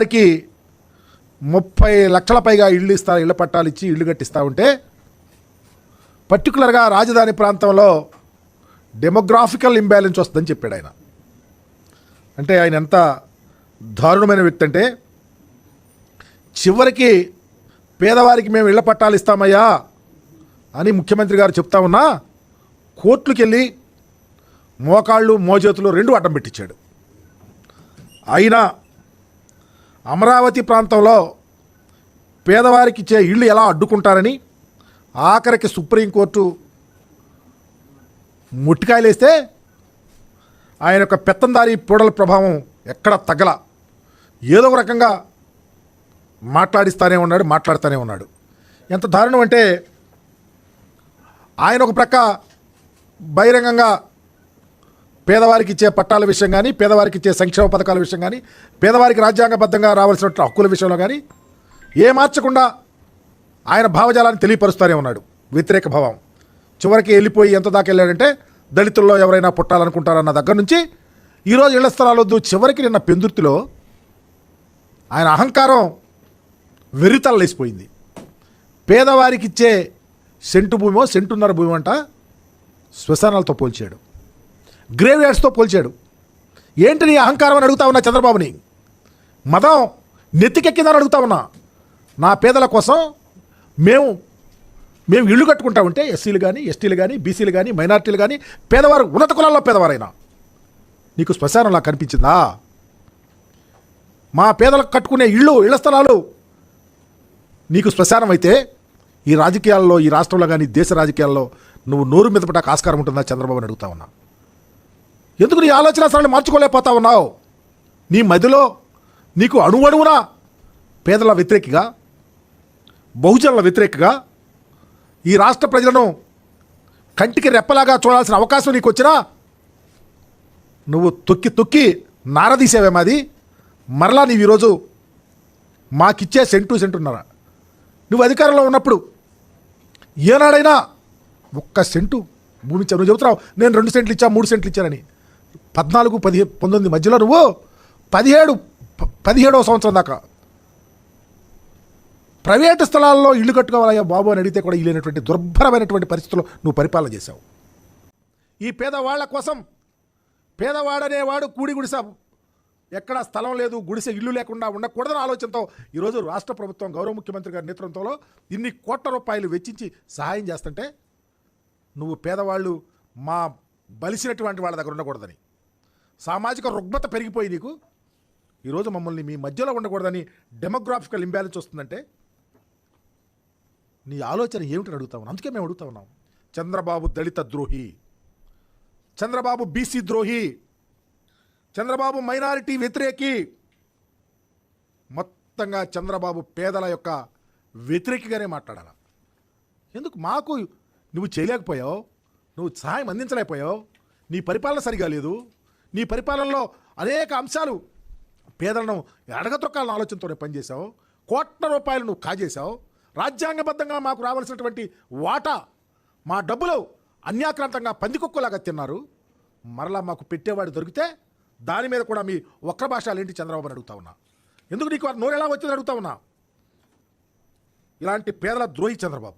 వారికి ముప్పై లక్షల పైగా ఇళ్ళు ఇస్తా ఇళ్ళ పట్టాలు ఇచ్చి ఇళ్ళు కట్టిస్తూ ఉంటే పర్టికులర్గా రాజధాని ప్రాంతంలో డెమోగ్రాఫికల్ ఇంబ్యాలెన్స్ వస్తుందని చెప్పాడు ఆయన. అంటే ఆయన ఎంత దారుణమైన వ్యక్తి అంటే చివరికి పేదవారికి మేము ఇళ్ళ పట్టాలు ఇస్తామయ్యా అని ముఖ్యమంత్రి గారు చెప్తా ఉన్నా కోర్టుకెళ్ళి మోకాళ్ళు మోచేతులు రెండు అడ్డం పెట్టించాడు. అయినా అమరావతి ప్రాంతంలో పేదవారికి ఇచ్చే ఇళ్ళు ఎలా అడ్డుకుంటారని ఆఖరికి సుప్రీంకోర్టు ముట్టికాయలేస్తే ఆయన యొక్క పెత్తందారి పూడల ప్రభావం ఎక్కడ తగ్గల ఏదో ఒక రకంగా మాట్లాడిస్తానే ఉన్నాడు మాట్లాడుతూనే ఉన్నాడు. ఎంత దారుణం అంటే ఆయన ఒక ప్రక్క బహిరంగంగా పేదవారికి ఇచ్చే పట్టాల విషయం కానీ పేదవారికి ఇచ్చే సంక్షేమ పథకాల విషయం కానీ పేదవారికి రాజ్యాంగబద్ధంగా రావాల్సిన హక్కుల విషయంలో కానీ ఏ మార్చకుండా ఆయన భావజాలాన్ని తెలియపరుస్తూనే ఉన్నాడు. వ్యతిరేక భావం. చివరికి వెళ్ళిపోయి ఎంత దాకా వెళ్ళాడంటే దళితుల్లో ఎవరైనా పుట్టాలనుకుంటారన్న దగ్గర నుంచి ఈరోజు ఇళ్ళ స్థలాలు వద్దు చివరికి నిన్న పెందుర్తిలో ఆయన అహంకారం వెర్రితలలేసిపోయింది. పేదవారికి ఇచ్చే సెంటు భూమో సెంటున్నర భూమి అంట శ్మశానాలతో పోల్చాడు. గ్రేవ్ యార్డ్స్తో పోల్చాడు. ఏంటి నీ అహంకారం అని అడుగుతా ఉన్నా చంద్రబాబుని? మతం నెత్తికెక్కిందని అడుగుతా ఉన్నా. నా పేదల కోసం మేము మేము ఇల్లు కట్టుకుంటా ఉంటే ఎస్సీలు కానీ ఎస్టీలు కానీ బీసీలు కానీ మైనార్టీలు కానీ పేదవారు ఉన్నత కులాల్లో పేదవారైనా. నీకు శ్మశానంలా కనిపించిందా? మా పేదలకు కట్టుకునే ఇళ్ళు ఇళ్ళ స్థలాలు నీకు శ్మశానం అయితే ఈ రాజకీయాల్లో ఈ రాష్ట్రంలో కానీ దేశ రాజకీయాల్లో నువ్వు నోరు మీద పట్టాక ఆస్కారం ఉంటుందా చంద్రబాబు అని అడుగుతా ఉన్నా? ఎందుకు నీ ఆలోచన సరళి మార్చుకోలేకపోతా ఉన్నావు? నీ మదిలో నీకు అణువణువున పేదల వ్యతిరేకిగా? బహుజనుల వ్యతిరేకగా? ఈ రాష్ట్ర ప్రజలను కంటికి రెప్పలాగా చూడాల్సిన అవకాశం నీకు వచ్చినా నువ్వు తొక్కి తొక్కి నారదీసేవేమాది మరలా నీవు ఈరోజు మాకిచ్చే సెంటు సెంటున్నారా. నువ్వు అధికారంలో ఉన్నప్పుడు ఏనాడైనా ఒక్క సెంటు భూమి ఇచ్చా? నువ్వు చెబుతున్నావు నేను రెండు సెంట్లు ఇచ్చా మూడు సెంట్లు ఇచ్చానని. పద్నాలుగు పదిహే పంతొమ్మిది మధ్యలో నువ్వు పదిహేడు ప- పదిహేడవ సంవత్సరం దాకా ప్రైవేటు స్థలాల్లో ఇల్లు కట్టుకోవాలయ్యా బాబు అని అడిగితే కూడా ఇల్లేనటువంటి దుర్భరమైనటువంటి పరిస్థితుల్లో నువ్వు పరిపాలన చేశావు. ఈ పేదవాళ్ళ కోసం పేదవాడనేవాడు కూడి గుడిసా. ఎక్కడ స్థలం లేదు గుడిసె ఇల్లు లేకుండా ఉండకూడదని ఆలోచనతో ఈరోజు రాష్ట్ర ప్రభుత్వం గౌరవ ముఖ్యమంత్రి గారి నేతృత్వంలో ఇన్ని కోట్ల రూపాయలు వెచ్చించి సహాయం చేస్తుంటే నువ్వు పేదవాళ్ళు మా బలిసినటువంటి వాళ్ళ దగ్గర ఉండకూడదని. సామాజిక రుగ్మత పెరిగిపోయి నీకు. ఈరోజు మమ్మల్ని మీ మధ్యలో ఉండకూడదని డెమోగ్రాఫికల్ ఇంబ్యాలెన్స్ వస్తుందంటే నీ ఆలోచన ఏమిటని అడుగుతా ఉన్నాం అందుకే మేము అడుగుతా ఉన్నాం. చంద్రబాబు దళిత ద్రోహి. చంద్రబాబు బీసీ ద్రోహి. చంద్రబాబు మైనారిటీ వ్యతిరేకి. మొత్తంగా చంద్రబాబు పేదల యొక్క వ్యతిరేకిగానే మాట్లాడాల? ఎందుకు మాకు నువ్వు చేయలేకపోయావు? నువ్వు సహాయం అందించలేకపోయావు? నీ పరిపాలన సరిగా లేదు? నీ పరిపాలనలో అనేక అంశాలు. పేదలను ఎడగతొక్కాలని ఆలోచనతోనే పనిచేశావు. కోట్ల రూపాయలు నువ్వు కాజేశావు. రాజ్యాంగబద్ధంగా మాకు రావాల్సినటువంటి వాటా మా డబ్బులు అన్యాక్రాంతంగా పందికొక్కులాగా తిన్నారు. మరలా మాకు పెట్టేవాడు దొరికితే దాని మీద కూడా మీ వక్ర భాషలు ఏంటి చంద్రబాబు అని అడుగుతా ఉన్నా. ఎందుకు నీకు వారి నోరు ఎలా వచ్చింది అడుగుతా ఉన్నా? ఇలాంటి పేదల ద్రోహి చంద్రబాబు.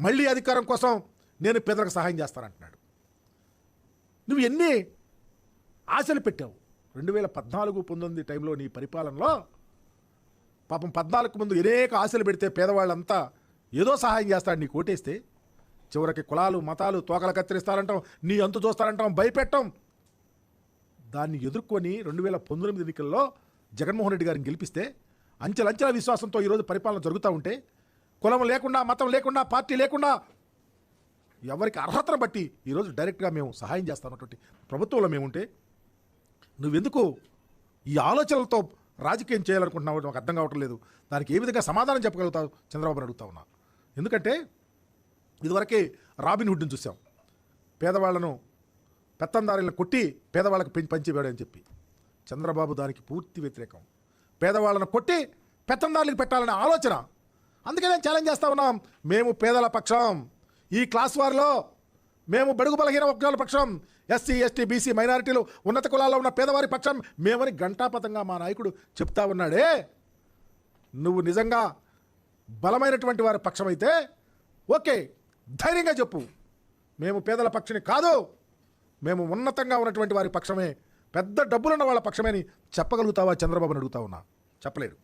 మళ్ళీ అధికారం కోసం నేను పేదలకు సహాయం చేస్తానంటున్నాడు. నువ్వు ఎన్ని ఆశలు పెట్టావు. రెండు వేల పద్నాలుగు పంతొమ్మిది టైంలో నీ పరిపాలనలో పాపం పద్నాలుగు ముందు అనేక ఆశలు పెడితే పేదవాళ్ళంతా ఏదో సహాయం చేస్తాడు నీకు ఓటేస్తే చివరికి కులాలు మతాలు తోకలు కత్తిరిస్తారంటాం నీ అంతు చూస్తారంటాం భయపెట్టం. దాన్ని ఎదుర్కొని రెండు వేల పంతొమ్మిది ఎన్నికల్లో జగన్మోహన్ రెడ్డి గారిని గెలిపిస్తే అంచెలంచెల విశ్వాసంతో ఈరోజు పరిపాలన జరుగుతూ ఉంటే కులం లేకుండా మతం లేకుండా పార్టీ లేకుండా ఎవరికి అర్హతను బట్టి ఈరోజు డైరెక్ట్గా మేము సహాయం చేస్తామన్నటువంటి ప్రభుత్వంలో మేముంటే నువ్వెందుకు ఈ ఆలోచనలతో రాజకీయం చేయాలనుకుంటున్నావు నాకు అర్థం కావటం లేదు. దానికి ఏ విధంగా సమాధానం చెప్పగలుగుతావు? చంద్రబాబు అడుగుతా ఉన్నా. ఎందుకంటే ఇదివరకే రాబిన్ హుడ్ని చూసాం. పేదవాళ్ళను పెత్తందారులను కొట్టి పేదవాళ్ళకి పెంచి పంచివేయడని చెప్పి. చంద్రబాబు దానికి పూర్తి వ్యతిరేకం. పేదవాళ్ళను కొట్టి పెత్తందారులకు పెట్టాలనే ఆలోచన. అందుకే నేను ఛాలెంజ్ చేస్తా ఉన్నాం. మేము పేదల పక్షం. ఈ క్లాస్ వారిలో మేము బడుగు బలహీన వర్గాల పక్షం. ఎస్సీ ఎస్టీ బీసీ మైనారిటీలు ఉన్నత కులాల్లో ఉన్న పేదవారి పక్షం. మేమని గంటాపతంగా మా నాయకుడు చెప్తా ఉన్నాడే. నువ్వు నిజంగా బలమైనటువంటి వారి పక్షమైతే ఓకే ధైర్యంగా చెప్పు. మేము పేదల పక్షని కాదు. మేము ఉన్నతంగా ఉన్నటువంటి వారి పక్షమే. పెద్ద డబ్బులున్న వాళ్ళ పక్షమే అని చెప్పగలుగుతావా? చంద్రబాబుని అడుగుతా ఉన్నా. చెప్పలేడు.